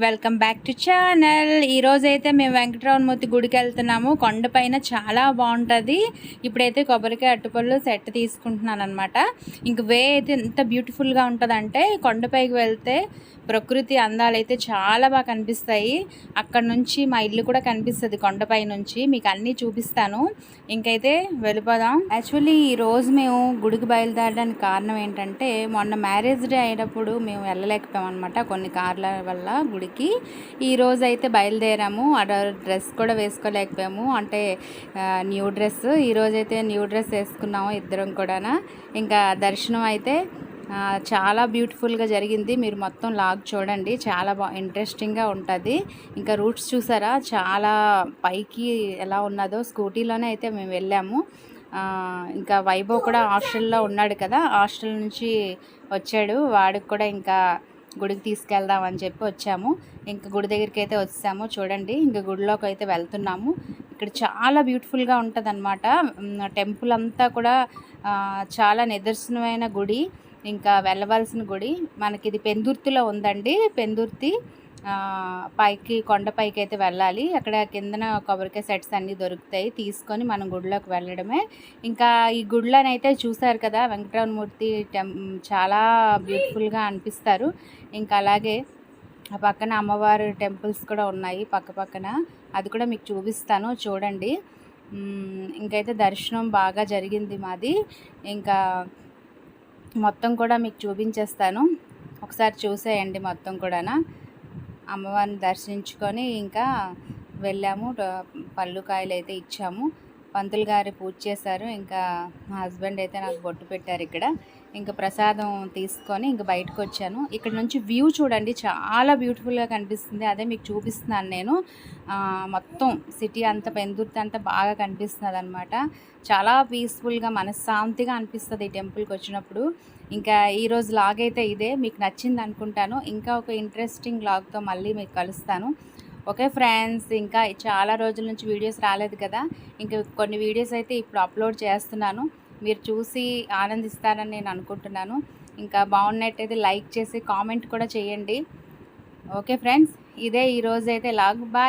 Welcome back to channel. ఈరోజైతే మేము వెంకటరమణమూర్తి గుడికి వెళ్తున్నాము. కొండపైన చాలా బాగుంటుంది. ఇప్పుడైతే కొబ్బరికాయ అట్టుపళ్ళు సెట్ తీసుకుంటున్నాను అనమాట ఇంక వే అయితే ఎంత బ్యూటిఫుల్గా ఉంటుందంటే కొండపైకి వెళ్తే ప్రకృతి అందాలు అయితే చాలా బాగా కనిపిస్తాయి. అక్కడ నుంచి మా ఇల్లు కూడా కనిపిస్తుంది కొండపై నుంచి. మీకు అన్నీ చూపిస్తాను. ఇంకైతే వెళ్ళిపోదాం. యాక్చువల్లీ ఈరోజు మేము గుడికి బయలుదేరడానికి కారణం ఏంటంటే మొన్న మ్యారేజ్ డే అయినప్పుడు మేము వెళ్ళలేకపోయాం అనమాట కొన్ని కార్ల వల్ల గుడికి. ఈ అయితే బయలుదేరాము. అక్కడ డ్రెస్ కూడా వేసుకోలేకపోయాము. అంటే న్యూ డ్రెస్. ఈరోజు అయితే న్యూ డ్రెస్ వేసుకున్నాము ఇద్దరం కూడా ఇంకా దర్శనం అయితే చాలా బ్యూటిఫుల్గా జరిగింది. మీరు మొత్తం లాగ్ చూడండి. చాలా బా ఇంట్రెస్టింగ్గా ఉంటుంది. ఇంకా రూట్స్ చూసారా? చాలా పైకి ఎలా ఉన్నదో. స్కూటీలోనే అయితే మేము వెళ్ళాము. ఇంకా వైభవ్ కూడా హాస్టల్లో ఉన్నాడు కదా. హాస్టల్ నుంచి వచ్చాడు. వాడికి కూడా ఇంకా గుడికి తీసుకెళ్దాం అని చెప్పి వచ్చాము. ఇంకా గుడి దగ్గరికి అయితే వచ్చాము. చూడండి ఇంకా గుడిలోకి అయితే వెళ్తున్నాము. ఇక్కడ చాలా బ్యూటిఫుల్గా ఉంటుంది అనమాట టెంపుల్ అంతా కూడా చాలా నిదర్శనమైన గుడి. ఇంకా వెళ్ళవలసిన గుడి. మనకి ఇది పెందుర్తిలో ఉందండి. పెందుర్తి. పైకి కొండపైకి అయితే వెళ్ళాలి. అక్కడ కిందన కొబ్బరికాయ సెట్స్ అన్నీ దొరుకుతాయి. తీసుకొని మనం గుడిలోకి వెళ్ళడమే. ఇంకా ఈ గుడిలోనైతే చూసారు కదా వెంకటరమణమూర్తి టెం చాలా బ్యూటిఫుల్గా అనిపిస్తారు. ఇంకా అలాగే ఆ పక్కన అమ్మవారి టెంపుల్స్ కూడా ఉన్నాయి పక్క పక్కన. అది కూడా మీకు చూపిస్తాను చూడండి. ఇంకైతే దర్శనం బాగా జరిగింది మాది. ఇంకా మొత్తం కూడా మీకు చూపించేస్తాను. ఒకసారి చూసేయండి మొత్తం కూడా అమ్మవారిని దర్శించుకొని ఇంకా వెళ్ళాము. పళ్ళు కాయలు అయితే ఇచ్చాము. పంతులు గారు పూజ చేశారు. ఇంకా మా హస్బెండ్ అయితే నాకు బొట్టు పెట్టారు ఇక్కడ. ఇంకా ప్రసాదం తీసుకొని ఇంకా బయటకు వచ్చాను. ఇక్కడ నుంచి వ్యూ చూడండి చాలా బ్యూటిఫుల్గా కనిపిస్తుంది. అదే మీకు చూపిస్తున్నాను నేను. మొత్తం సిటీ అంతా పెందుర్తి అంతా బాగా కనిపిస్తుంది అనమాట చాలా పీస్ఫుల్గా మనశ్శాంతిగా అనిపిస్తుంది ఈ టెంపుల్కి వచ్చినప్పుడు. ఇంకా ఈరోజు లాగ్ అయితే ఇదే మీకు నచ్చింది అనుకుంటాను. ఇంకా ఒక ఇంట్రెస్టింగ్ లాగ్తో మళ్ళీ మీకు కలుస్తాను. ఓకే ఫ్రెండ్స్ ఇంకా చాలా రోజుల నుంచి వీడియోస్ రాలేదు కదా. ఇంకా కొన్ని వీడియోస్ అయితే ఇప్పుడు అప్లోడ్ చేస్తున్నాను. మీరు చూసి ఆనందిస్తారని నేను అనుకుంటున్నాను. ఇంకా బాగున్నట్టయితే లైక్ చేసి కామెంట్ కూడా చేయండి. ఓకే ఫ్రెండ్స్ ఇదే ఈరోజు అయితే లాగ్. బాయ్.